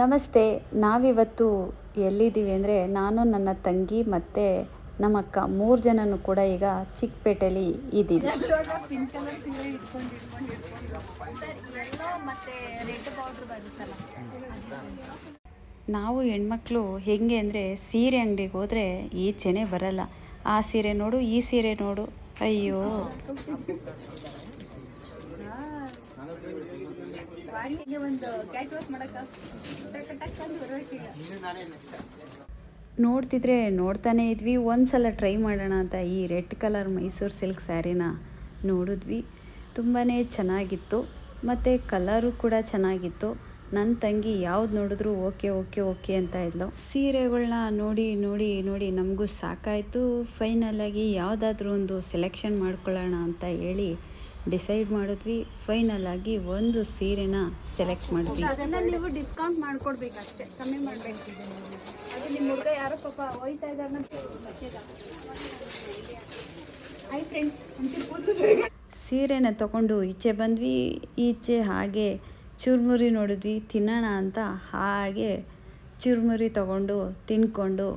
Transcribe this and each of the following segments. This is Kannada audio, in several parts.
ನಮಸ್ತೆ, ನಾವಿವತ್ತು ಎಲ್ಲಿದ್ದೀವಿ ಅಂದರೆ ನಾನು, ನನ್ನ ತಂಗಿ ಮತ್ತು ನಮ್ಮ ಅಕ್ಕ ಮೂರು ಜನನೂ ಕೂಡ ಈಗ ಚಿಕ್ಕಪೇಟೆಯಲ್ಲಿ ಇದ್ದೀವಿ. ನಾವು ಹೆಣ್ಮಕ್ಳು ಹೆಂಗೆ ಅಂದರೆ ಸೀರೆ ಅಂಗಡಿಗೆ ಹೋದರೆ ಈಚೆನೇ ಬರಲ್ಲ. ಆ ಸೀರೆ ನೋಡು, ಈ ಸೀರೆ ನೋಡು. ಅಯ್ಯೋ. ನೋಡ್ತಿದ್ರೆ ನೋಡ್ತಾನೆ ಇದ್ವಿ. ಒಂದ್ಸಲ ಟ್ರೈ ಮಾಡೋಣ ಅಂತ ಈ ರೆಡ್ ಕಲರ್ ಮೈಸೂರು ಸಿಲ್ಕ್ ಸ್ಯಾರಿನ ನೋಡಿದ್ವಿ. ತುಂಬಾ ಚೆನ್ನಾಗಿತ್ತು. ಮತ್ತು ಕಲರು ಕೂಡ ಚೆನ್ನಾಗಿತ್ತು. ನನ್ನ ತಂಗಿ ಯಾವ್ದು ನೋಡಿದ್ರು ಓಕೆ ಓಕೆ ಓಕೆ ಅಂತ ಇದ್ಲು. ಸೀರೆಗಳನ್ನ ನೋಡಿ ನೋಡಿ ನೋಡಿ ನಮಗೂ ಸಾಕಾಯಿತು. ಫೈನಲಾಗಿ ಯಾವುದಾದ್ರೂ ಒಂದು ಸೆಲೆಕ್ಷನ್ ಮಾಡ್ಕೊಳ್ಳೋಣ ಅಂತ ಹೇಳಿ ಡಿಸೈಡ್ ಮಾಡಿದ್ವಿ ಫೈನಲ್ ಆಗಿ ಒಂದು ಸೀರೆನ ಸೆಲೆಕ್ಟ್ ಮಾಡಿದ್ವಿ ಅದನ್ನ ನೀವು ಡಿಸ್ಕೌಂಟ್ ಮಾಡ್ಕೊಡ್ಬೇಕು ಅಷ್ಟೇ ಕಮ್ಮಿ ಮಾಡ್ಬೇಕು. ಅದು ನಿಮ್ಮ ಹುಡುಗ ಯಾರೋ ಪಾಪ ಹೋಯ್ತಾ ಇದ್ದಾರೆ ಹೈ ಫ್ರೆಂಡ್ಸ್ ಸೀರೆನ ತಗೊಂಡು ಈಚೆ ಬಂದ್ವಿ ಈಚೆ ಹಾಗೆ ಚುರುಮುರಿ ನೋಡಿದ್ವಿ ತಿನ್ನೋಣ ಅಂತ ಹಾಗೆ ಚುರುಮುರಿ ತಗೊಂಡು ತಿನ್ಕೊಂಡು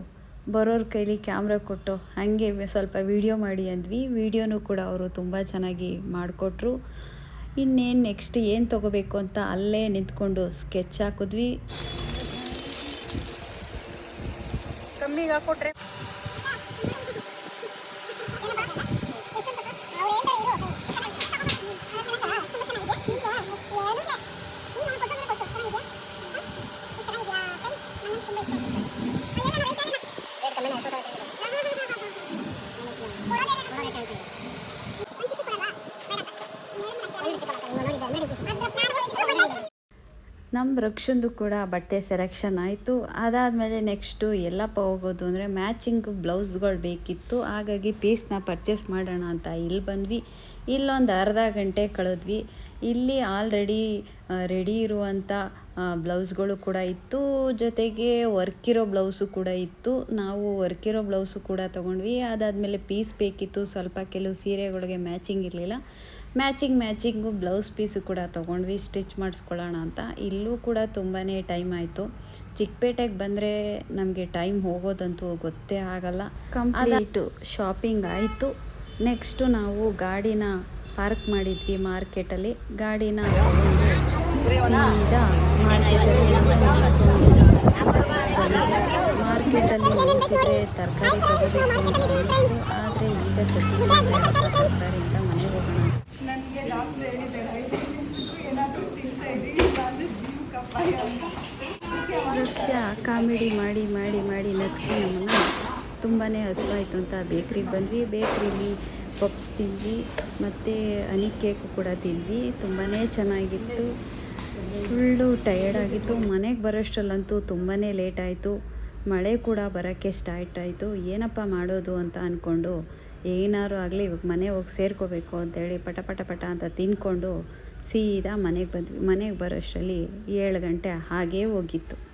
ಬರೋರ ಕೈಲಿ ಕ್ಯಾಮ್ರಾ ಕೊಟ್ಟು ಹಾಗೆ ಸ್ವಲ್ಪ ವಿಡಿಯೋ ಮಾಡಿ ಅಂದ್ವಿ. ವಿಡಿಯೋನೂ ಕೂಡ ಅವರು ತುಂಬ ಚೆನ್ನಾಗಿ ಮಾಡಿಕೊಟ್ರು. ಇನ್ನೇನು ನೆಕ್ಸ್ಟ್ ಏನು ತೊಗೋಬೇಕು ಅಂತ ಅಲ್ಲೇ ನಿಂತ್ಕೊಂಡು ಸ್ಕೆಚ್ ಹಾಕಿದ್ವಿ. ಕಮ್ಮಿಗೆ ಹಾಕೊಟ್ರೆ ನಮ್ಮ ರಕ್ಷಂದು ಕೂಡ ಬಟ್ಟೆ ಸೆಲೆಕ್ಷನ್ ಆಯಿತು. ಅದಾದಮೇಲೆ ನೆಕ್ಸ್ಟು ಎಲ್ಲಪ್ಪ ಹೋಗೋದು ಅಂದರೆ ಮ್ಯಾಚಿಂಗ್ ಬ್ಲೌಸ್ಗಳು ಬೇಕಿತ್ತು. ಹಾಗಾಗಿ ಪೀಸ್ನ ಪರ್ಚೇಸ್ ಮಾಡೋಣ ಅಂತ ಇಲ್ಲಿ ಬಂದ್ವಿ. ಇಲ್ಲೊಂದು ಅರ್ಧ ಗಂಟೆ ಕಳೆದ್ವಿ. ಇಲ್ಲಿ ಆಲ್ರೆಡಿ ರೆಡಿ ಇರುವಂಥ ಬ್ಲೌಸ್ಗಳು ಕೂಡ ಇತ್ತು. ಜೊತೆಗೆ ವರ್ಕ್ ಇರೋ ಬ್ಲೌಸು ಕೂಡ ಇತ್ತು. ನಾವು ವರ್ಕ್ ಇರೋ ಬ್ಲೌಸು ಕೂಡ ತೊಗೊಂಡ್ವಿ. ಅದಾದಮೇಲೆ ಪೀಸ್ ಬೇಕಿತ್ತು. ಸ್ವಲ್ಪ ಕೆಲವು ಸೀರೆಗಳಿಗೆ ಮ್ಯಾಚಿಂಗ್ ಇರಲಿಲ್ಲ. ಮ್ಯಾಚಿಂಗ್ ಮ್ಯಾಚಿಂಗು ಬ್ಲೌಸ್ ಪೀಸು ಕೂಡ ತೊಗೊಂಡ್ವಿ ಸ್ಟಿಚ್ ಮಾಡಿಸ್ಕೊಳ್ಳೋಣ ಅಂತ. ಇಲ್ಲೂ ಕೂಡ ತುಂಬಾ ಟೈಮ್ ಆಯಿತು. ಚಿಕ್ಕಪೇಟೆಗೆ ಬಂದರೆ ನಮಗೆ ಟೈಮ್ ಹೋಗೋದಂತೂ ಗೊತ್ತೇ ಆಗಲ್ಲ. ಕಂಪ್ಲೀಟು ಶಾಪಿಂಗ್ ಆಯಿತು. ನೆಕ್ಸ್ಟು ನಾವು ಗಾಡಿನ ಪಾರ್ಕ್ ಮಾಡಿದ್ವಿ ಮಾರ್ಕೆಟಲ್ಲಿ. ಗಾಡಿನ ಸೀದಾ ಮಾರ್ಕೆಟಲ್ಲಿ ಮಾರ್ಕೆಟಲ್ಲಿ ನೋಡ್ತಿದ್ರೆ ತರಕಾರಿ ತಗೋಬೇಕು ಅಂತ ಅನ್ನಿಸ್ತು ಆದರೆ ಈಗ ಸದ್ಯಕ್ಕೆ ತರಕಾರಿ ಅಂತ ಮನೆಗೆ ಹೋಗೋಣ ನನಗೆ ಡಾಕ್ಟ್ರ್ ಹೇಳಿದ್ದಾರೆ ಏನಾದರೂ ತಿಂತಾ ಇದ್ದೀವಿ ನಾನು ಜೀವ ಕಪ್ಪಾಯ ಅಂತ ವೃಕ್ಷ ಕಾಮಿಡಿ ಮಾಡಿ ಮಾಡಿ ಮಾಡಿ ನಗಿಸಿ ನಮ್ಮನ್ನು. ತುಂಬಾ ಹಸುವಾಯಿತು ಅಂತ ಬೇಕ್ರಿಗೆ ಬಂದ್ವಿ. ಬೇಕ್ರಿಲಿ ಪಪ್ಸ್ ತಿಂದ್ವಿ. ಮತ್ತು ಹನಿ ಕೇಕು ಕೂಡ ತಿಂದ್ವಿ. ತುಂಬಾ ಚೆನ್ನಾಗಿತ್ತು. ಫುಲ್ಲು ಟಯರ್ಡ್ ಆಗಿತ್ತು. ಮನೆಗೆ ಬರೋಷ್ಟರಲ್ಲಂತೂ ತುಂಬಾ ಲೇಟ್ ಆಯಿತು. ಮಳೆ ಕೂಡ ಬರೋಕ್ಕೆ ಸ್ಟಾರ್ಟ್ ಆಯಿತು. ಏನಪ್ಪ ಮಾಡೋದು ಅಂತ ಅಂದ್ಕೊಂಡು ಏನಾದ್ರು ಆಗಲಿ ಇವಾಗ ಮನೆ ಹೋಗಿ ಸೇರ್ಕೋಬೇಕು ಅಂತೇಳಿ ಪಟ ಪಟ ಪಟ ಅಂತ ತಿನ್ಕೊಂಡು ಸೀದಾ ಮನೆಗೆ ಬಂದ್ವಿ. ಮನೆಗೆ ಬರೋಷ್ಟರಲ್ಲಿ ಏಳು ಗಂಟೆ ಹಾಗೇ ಹೋಗಿತ್ತು.